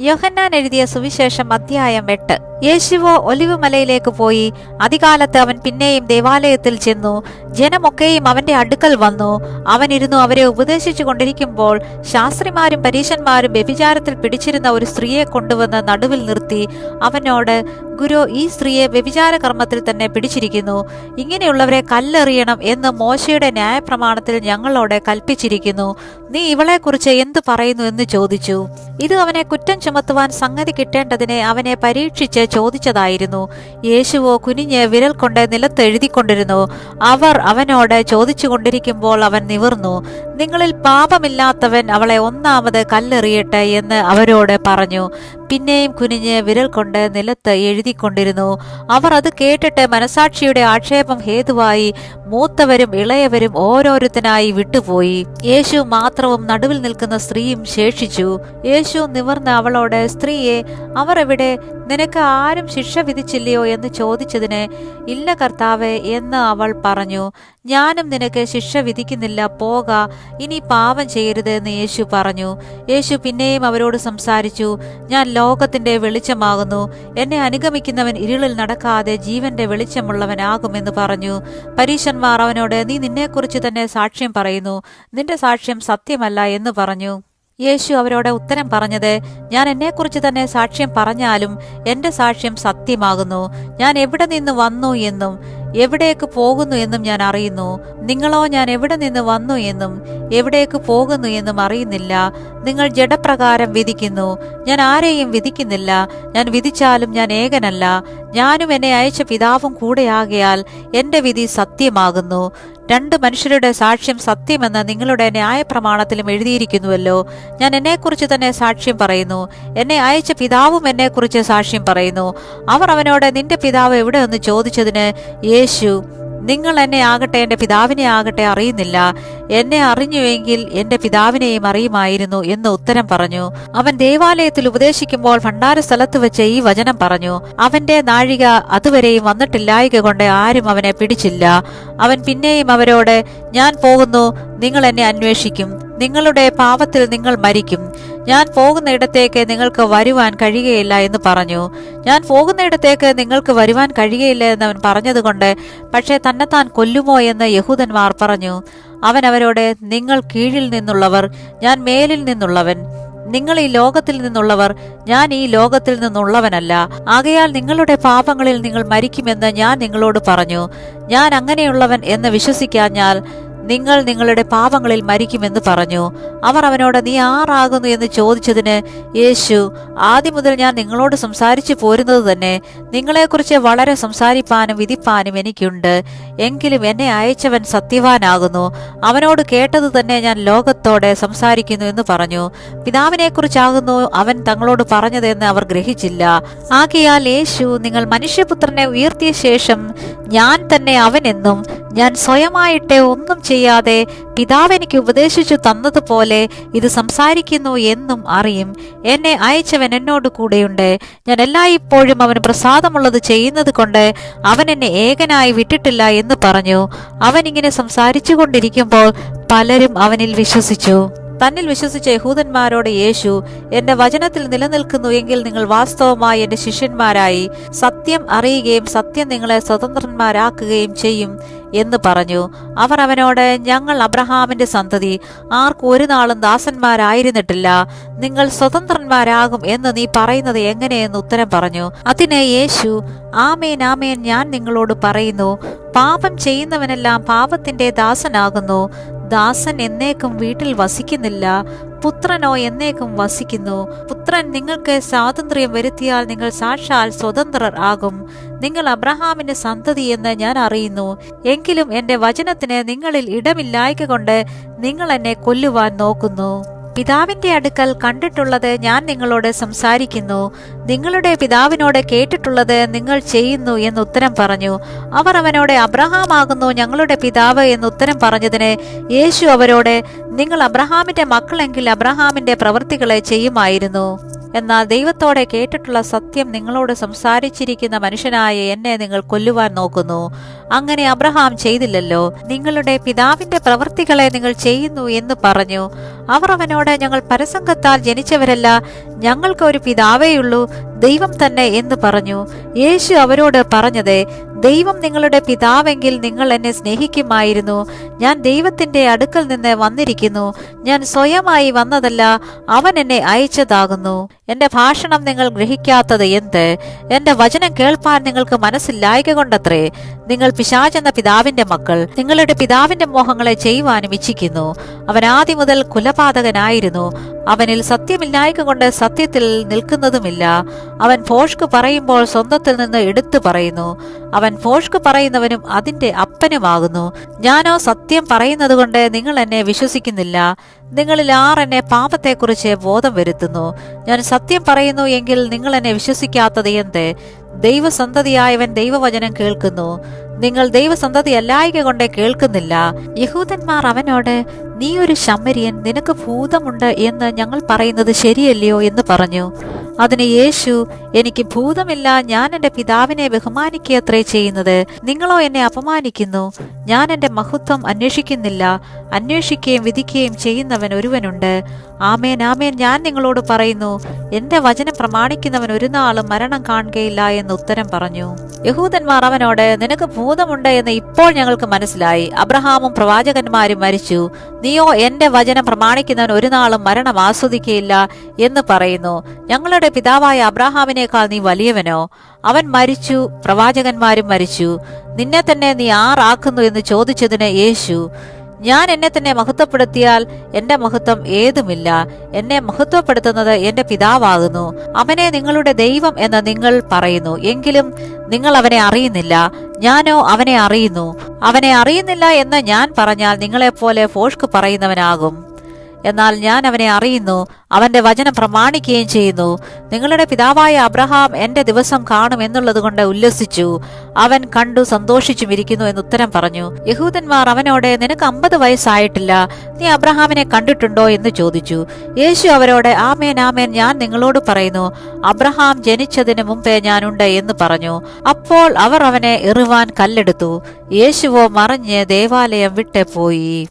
യോഹന്നാൻ എഴുതിയ സുവിശേഷം അധ്യായം എട്ട്. യേശുവോ ഒലിവ് മലയിലേക്ക് പോയി. അതികാലത്ത് അവൻ പിന്നെയും ദേവാലയത്തിൽ ചെന്നു. ജനമൊക്കെയും അവന്റെ അടുക്കൽ വന്നു. അവൻ ഇരുന്നു അവരെ ഉപദേശിച്ചു കൊണ്ടിരിക്കുമ്പോൾ ശാസ്ത്രിമാരും പരീശന്മാരും വ്യഭിചാരത്തിൽ പിടിച്ചിരുന്ന ഒരു സ്ത്രീയെ കൊണ്ടുവന്ന് നടുവിൽ നിർത്തി. അവനോട് ഗുരു ഈ സ്ത്രീയെ വ്യഭിചാര കർമ്മത്തിൽ തന്നെ പിടിച്ചിരിക്കുന്നു. ഇങ്ങനെയുള്ളവരെ കല്ലെറിയണം എന്ന് മോശയുടെ ന്യായപ്രമാണത്തിൽ ഞങ്ങളോട് കൽപ്പിച്ചിരിക്കുന്നു. നീ ഇവളെക്കുറിച്ച് എന്തു പറയുന്നു? എന്ന് ചോദിച്ചു. ഇത് അവനെ കുറ്റം ചുമത്തുവാൻ സംഗതി കിട്ടേണ്ടതിനെ അവനെ പരീക്ഷിച്ച് ചോദിച്ചതായിരുന്നു. യേശുവോ കുനിഞ്ഞ് വിരൽ കൊണ്ട് നിലത്ത് എഴുതിക്കൊണ്ടിരുന്നു അവർ അവനോട് ചോദിച്ചുകൊണ്ടിരിക്കുമ്പോൾ അവൻ നിവർന്നു. നിങ്ങളിൽ പാപമില്ലാത്തവൻ അവളെ ഒന്നാമത് കല്ലെറിയട്ടെ എന്ന് അവരോട് പറഞ്ഞു. പിന്നെയും കുനിഞ്ഞ് വിരൽ കൊണ്ട് നിലത്ത് എഴുതിക്കൊണ്ടിരുന്നു. അവർ അത് കേട്ടിട്ട് മനസാക്ഷിയുടെ ആക്ഷേപം ഹേതുവായി മൂത്തവരും ഇളയവരും ഓരോരുത്തനായി വിട്ടുപോയി. യേശു മാത്രവും നടുവിൽ നിൽക്കുന്ന സ്ത്രീയും ശേഷിച്ചു. യേശു നിവർന്ന് അവളോട് സ്ത്രീയെ അവർ എവിടെ? നിനക്ക് ആരും ശിക്ഷ വിധിച്ചില്ലയോ? എന്ന് ചോദിച്ചതിന് ഇല്ല കർത്താവെ എന്ന് അവൾ പറഞ്ഞു. ഞാനും നിനക്ക് ശിക്ഷ വിധിക്കുന്നില്ല പോക ഇനി പാപം ചെയ്യരുത് എന്ന് യേശു പറഞ്ഞു. യേശു പിന്നെയും അവരോട് സംസാരിച്ചു ഞാൻ ലോകത്തിന്റെ വെളിച്ചമാകുന്നു എന്നെ അനുഗമിക്കുന്നവൻ ഇരുളിൽ നടക്കാതെ ജീവന്റെ വെളിച്ചമുള്ളവനാകുമെന്ന് പറഞ്ഞു. പരീശന്മാർ അവനോട് നീ നിന്നെക്കുറിച്ച് തന്നെ സാക്ഷ്യം പറയുന്നു നിന്റെ സാക്ഷ്യം സത്യമല്ല എന്ന് പറഞ്ഞു. യേശു അവരോട് ഉത്തരം പറഞ്ഞത് ഞാൻ എന്നെക്കുറിച്ച് തന്നെ സാക്ഷ്യം പറഞ്ഞാലും എന്റെ സാക്ഷ്യം സത്യമാകുന്നു. ഞാൻ എവിടെ നിന്ന് വന്നു എന്നും എവിടേക്ക് പോകുന്നു എന്നും ഞാൻ അറിയുന്നു. നിങ്ങളോ ഞാൻ എവിടെ നിന്ന് വന്നു എന്നും എവിടേക്ക് പോകുന്നു എന്നും അറിയുന്നില്ല. നിങ്ങൾ ജഡപ്രകാരം വിധിക്കുന്നു. ഞാൻ ആരെയും വിധിക്കുന്നില്ല. ഞാൻ വിധിച്ചാലും ഞാൻ ഏകനല്ല. ഞാനും എന്നെ അയച്ച പിതാവും കൂടെയാകയാൽ എന്റെ വിധി സത്യമാകുന്നു. രണ്ട് മനുഷ്യരുടെ സാക്ഷ്യം സത്യമെന്ന് നിങ്ങളുടെ ന്യായപ്രമാണത്തിലും എഴുതിയിരിക്കുന്നുവല്ലോ. ഞാൻ എന്നെക്കുറിച്ച് തന്നെ സാക്ഷ്യം പറയുന്നു. എന്നെ അയച്ച പിതാവും എന്നെക്കുറിച്ച് സാക്ഷ്യം പറയുന്നു. അവർ അവനോട് നിന്റെ പിതാവ് എവിടെ എന്ന് ചോദിച്ചതിന് യേശു നിങ്ങൾ എന്നെ ആകട്ടെ എന്റെ പിതാവിനെ ആകട്ടെ അറിയുന്നില്ല. എന്നെ അറിഞ്ഞുവെങ്കിൽ എന്റെ പിതാവിനെയും അറിയുമായിരുന്നു എന്ന് ഉത്തരം പറഞ്ഞു. അവൻ ദേവാലയത്തിൽ ഉപദേശിക്കുമ്പോൾ ഭണ്ഡാര സ്ഥലത്ത് വെച്ച് ഈ വചനം പറഞ്ഞു. അവന്റെ നാഴിക അതുവരെയും വന്നിട്ടില്ലായക കൊണ്ട് ആരും അവനെ പിടിച്ചില്ല. അവൻ പിന്നെയും അവരോട് ഞാൻ പോകുന്നു നിങ്ങൾ എന്നെ അന്വേഷിക്കും. നിങ്ങളുടെ പാപത്തിൽ നിങ്ങൾ മരിക്കും. ഞാൻ പോകുന്നിടത്തേക്ക് നിങ്ങൾക്ക് വരുവാൻ കഴിയുകയില്ല എന്ന് പറഞ്ഞു. ഞാൻ പോകുന്നിടത്തേക്ക് നിങ്ങൾക്ക് വരുവാൻ കഴിയുകയില്ല എന്ന് അവൻ പറഞ്ഞതുകൊണ്ട് പക്ഷേ തന്നെത്താൻ കൊല്ലുമോ എന്ന് യഹൂദന്മാർ പറഞ്ഞു. അവൻ അവരോട് നിങ്ങൾ കീഴിൽ നിന്നുള്ളവർ ഞാൻ മേലിൽ നിന്നുള്ളവൻ. നിങ്ങൾ ഈ ലോകത്തിൽ നിന്നുള്ളവർ ഞാൻ ഈ ലോകത്തിൽ നിന്നുള്ളവനല്ല. ആകയാൽ നിങ്ങളുടെ പാപങ്ങളിൽ നിങ്ങൾ മരിക്കുമെന്ന് ഞാൻ നിങ്ങളോട് പറഞ്ഞു. ഞാൻ അങ്ങനെയുള്ളവൻ എന്ന് വിശ്വസിക്കാഞ്ഞാൽ നിങ്ങൾ നിങ്ങളുടെ പാപങ്ങളിൽ മരിക്കുമെന്ന് പറഞ്ഞു. അവർ അവനോട് നീ ആറാകുന്നു? എന്ന് ചോദിച്ചതിന് യേശു ആദ്യം മുതൽ ഞാൻ നിങ്ങളോട് സംസാരിച്ചു പോരുന്നത് തന്നെ. നിങ്ങളെക്കുറിച്ച് വളരെ സംസാരിപ്പാനും വിധിപ്പാനും എനിക്കുണ്ട്. എങ്കിലും എന്നെ അയച്ചവൻ സത്യവാനാകുന്നു. അവനോട് കേട്ടത് തന്നെ ഞാൻ ലോകത്തോടെ സംസാരിക്കുന്നു എന്ന് പറഞ്ഞു. പിതാവിനെക്കുറിച്ചാകുന്നു അവൻ തങ്ങളോട് പറഞ്ഞതെന്ന് അവർ ഗ്രഹിച്ചില്ല. ആകയാൽ യേശു നിങ്ങൾ മനുഷ്യപുത്രനെ ഉയർത്തിയ ശേഷം ഞാൻ തന്നെ അവനെന്നും ഞാൻ സ്വയമായിട്ട് ഒന്നും ചെയ്യാതെ പിതാവ് എനിക്ക് ഉപദേശിച്ചു തന്നതുപോലെ ഇത് സംസാരിക്കുന്നു എന്നും അറിയും. എന്നെ അയച്ചവൻ എന്നോട് കൂടെയുണ്ട്. ഞാൻ എല്ലായ്പ്പോഴും അവന് പ്രസാദമുള്ളത് ചെയ്യുന്നത് കൊണ്ട് അവൻ എന്നെ ഏകനായി വിട്ടിട്ടില്ല എന്ന് പറഞ്ഞു. അവൻ ഇങ്ങനെ സംസാരിച്ചു കൊണ്ടിരിക്കുമ്പോൾ പലരും അവനിൽ വിശ്വസിച്ചു. തന്നിൽ വിശ്വസിച്ച യഹൂദന്മാരോട് യേശു എന്റെ വചനത്തിൽ നിലനിൽക്കുന്നു എങ്കിൽ നിങ്ങൾ വാസ്തവമായി എന്റെ ശിഷ്യന്മാരായി. സത്യം അറിയുകയും സത്യം നിങ്ങളെ സ്വതന്ത്രന്മാരാക്കുകയും ചെയ്യും. എന്ന് പറഞ്ഞു. അവർ അവനോട് ഞങ്ങൾ അബ്രഹാമിന്റെ സന്തതി. ആർക്കും ഒരു നാളും ദാസന്മാരായിരുന്നിട്ടില്ല. നിങ്ങൾ സ്വതന്ത്രന്മാരാകും എന്ന് നീ പറയുന്നത് എങ്ങനെയെന്ന് ഉത്തരം പറഞ്ഞു. അതിനെ യേശു ആമേൻ ആമേൻ ഞാൻ നിങ്ങളോട് പറയുന്നു. പാപം ചെയ്യുന്നവനെല്ലാം പാപത്തിന്റെ ദാസനാകുന്നു. ദാസൻ എന്നേക്കും വീട്ടിൽ വസിക്കുന്നില്ല. പുത്രനോ എന്നേക്കും വസിക്കുന്നു. പുത്രൻ നിങ്ങൾക്ക് സ്വാതന്ത്ര്യം വരുത്തിയാൽ നിങ്ങൾ സാക്ഷാൽ സ്വതന്ത്രർ ആകും. നിങ്ങൾ അബ്രഹാമിന്റെ സന്തതി എന്ന് ഞാൻ അറിയുന്നു. എങ്കിലും എന്റെ വചനത്തിന് നിങ്ങളിൽ ഇടമില്ലായ്ക കൊണ്ട് നിങ്ങൾ എന്നെ കൊല്ലുവാൻ നോക്കുന്നു. പിതാവിന്റെ അടുക്കൽ കണ്ടിട്ടുള്ളത് ഞാൻ നിങ്ങളോട് സംസാരിക്കുന്നു. നിങ്ങളുടെ പിതാവിനോട് കേട്ടിട്ടുള്ളത് നിങ്ങൾ ചെയ്യുന്നു എന്ന് ഉത്തരം പറഞ്ഞു. അവർ അവനോട് അബ്രഹാം ആകുന്നു ഞങ്ങളുടെ പിതാവ് എന്ന് ഉത്തരം പറഞ്ഞതിന് യേശു അവരോട് നിങ്ങൾ അബ്രഹാമിന്റെ മക്കളെങ്കിൽ അബ്രഹാമിന്റെ പ്രവൃത്തികളെ ചെയ്യുമായിരുന്നു. എന്നാൽ ദൈവത്തോടെ കേട്ടിട്ടുള്ള സത്യം നിങ്ങളോട് സംസാരിച്ചിരിക്കുന്ന മനുഷ്യനായ എന്നെ നിങ്ങൾ കൊല്ലുവാൻ നോക്കുന്നു. അങ്ങനെ അബ്രഹാം ചെയ്തില്ലല്ലോ. നിങ്ങളുടെ പിതാവിന്റെ പ്രവൃത്തികളെ നിങ്ങൾ ചെയ്യുന്നു എന്ന് പറഞ്ഞു. അവർ അവനോട് ഞങ്ങൾ പരസംഗത്താൽ ജനിച്ചവരല്ല. ഞങ്ങൾക്ക് ഒരു പിതാവേയുള്ളൂ ദൈവം തന്നെ എന്ന് പറഞ്ഞു. യേശു അവരോട് പറഞ്ഞത് ദൈവം നിങ്ങളുടെ പിതാവെങ്കിൽ നിങ്ങൾ എന്നെ സ്നേഹിക്കുമായിരുന്നു. ഞാൻ ദൈവത്തിന്റെ അടുക്കൽ നിന്ന് വന്നിരിക്കുന്നു. ഞാൻ സ്വയമായി വന്നതല്ല അവൻ എന്നെ അയച്ചതാകുന്നു. എന്റെ ഭാഷണം നിങ്ങൾ ഗ്രഹിക്കാത്തത് എന്ത്? എന്റെ വചനം കേൾപ്പാൻ നിങ്ങൾക്ക് മനസ്സില്ലായക കൊണ്ടത്രേ. നിങ്ങൾ പിശാചെന്ന പിതാവിന്റെ മക്കൾ. നിങ്ങളുടെ പിതാവിന്റെ മോഹങ്ങളെ ചെയ്യുവാനും ഇച്ഛിക്കുന്നു. അവൻ ആദ്യം മുതൽ കുലപാതകനായിരുന്നു. അവനിൽ സത്യമില്ലായ്ക കൊണ്ട് സത്യത്തിൽ നിൽക്കുന്നതുമില്ല. അവൻ ഫോഷ്ക്ക് പറയുമ്പോൾ സ്വന്തത്തിൽ നിന്ന് എടുത്തു പറയുന്നു. അവൻ ഫോഷ്ക്ക് പറയുന്നവനും അതിന്റെ അപ്പനുമാകുന്നു. ഞാനോ സത്യം പറയുന്നത് കൊണ്ട് നിങ്ങൾ എന്നെ വിശ്വസിക്കുന്നില്ല. നിങ്ങളിൽ ആർ എന്നെ പാപത്തെക്കുറിച്ച് ബോധം വരുത്തുന്നു? ഞാൻ സത്യം പറയുന്നു എങ്കിൽ നിങ്ങൾ എന്നെ വിശ്വസിക്കാത്തത് എന്ത്? ദൈവസന്തതിയായവൻ ദൈവവചനം കേൾക്കുന്നു. നിങ്ങൾ ദൈവസന്തതി അല്ലായിക കൊണ്ട് കേൾക്കുന്നില്ല. യഹൂദന്മാർ അവനോട് നീ ഒരു ശമരിയൻ നിനക്ക് ഭൂതമുണ്ട് എന്ന് ഞങ്ങൾ പറയുന്നത് ശരിയല്ലയോ എന്ന് പറഞ്ഞു. അതിന് യേശു എനിക്ക് ഭൂതമില്ല ഞാൻ എന്റെ പിതാവിനെ ബഹുമാനിക്കുകയത്രേ ചെയ്യുന്നത്. നിങ്ങളോ എന്നെ അപമാനിക്കുന്നു. ഞാൻ എന്റെ മഹത്വം അന്വേഷിക്കുന്നില്ല. അന്വേഷിക്കുകയും വിധിക്കുകയും ചെയ്യുന്നവൻ ഒരുവനുണ്ട്. ആമേൻ ആമേൻ. ഞാൻ നിങ്ങളോട് പറയുന്നു എന്റെ വചനം പ്രമാണിക്കുന്നവൻ ഒരു നാളും മരണം കാണുകയില്ല എന്ന് ഉത്തരം പറഞ്ഞു. യഹൂദന്മാർ അവനോട് നിനക്ക് ഭൂതമുണ്ട് എന്ന് ഇപ്പോൾ ഞങ്ങൾക്ക് മനസ്സിലായി. അബ്രഹാമും പ്രവാചകന്മാരും മരിച്ചു. നീയോ എന്റെ വചനം പ്രമാണിക്കുന്നവൻ ഒരു നാളും മരണം ആസ്വദിക്കയില്ല എന്ന് പറയുന്നു. ഞങ്ങളുടെ പിതാവായ അബ്രഹാമിനേക്കാൾ നീ വലിയവനോ? അവൻ മരിച്ചു പ്രവാചകന്മാരും മരിച്ചു. നിന്നെ തന്നെ നീ ആറാക്കുന്നു എന്ന് ചോദിച്ചതിന് യേശു. ഞാൻ എന്നെ തന്നെ മഹത്വപ്പെടുത്തിയാൽ എന്റെ മഹത്വം ഏതുമില്ല. എന്നെ മഹത്വപ്പെടുത്തുന്നത് എന്റെ പിതാവാകുന്നു. അവനെ നിങ്ങളുടെ ദൈവം എന്ന് നിങ്ങൾ പറയുന്നു. എങ്കിലും നിങ്ങൾ അവനെ അറിയുന്നില്ല. ഞാനോ അവനെ അറിയുന്നു. അവനെ അറിയുന്നില്ല എന്ന് ഞാൻ പറഞ്ഞാൽ നിങ്ങളെപ്പോലെ ഫോഷ്ക്ക് പറയുന്നവനാകും. എന്നാൽ ഞാൻ അവനെ അറിയുന്നു അവന്റെ വചനം പ്രമാണിക്കുകയും ചെയ്യുന്നു. നിങ്ങളുടെ പിതാവായ അബ്രഹാം എന്റെ ദിവസം കാണും എന്നുള്ളത് കൊണ്ട് ഉല്ലസിച്ചു. അവൻ കണ്ടു സന്തോഷിച്ചും ഇരിക്കുന്നു എന്ന് ഉത്തരം പറഞ്ഞു. യഹൂദന്മാർ അവനോട് നിനക്ക് അമ്പത് വയസ്സായിട്ടില്ല. നീ അബ്രഹാമിനെ കണ്ടിട്ടുണ്ടോ? എന്ന് ചോദിച്ചു. യേശു അവരോട് ആമേൻ ആമേൻ ഞാൻ നിങ്ങളോട് പറയുന്നു. അബ്രഹാം ജനിച്ചതിന് മുമ്പേ ഞാനുണ്ട് എന്ന് പറഞ്ഞു. അപ്പോൾ അവർ അവനെ എറിവാൻ കല്ലെടുത്തു. യേശുവോ മറിഞ്ഞ് ദേവാലയം വിട്ടേ പോയി.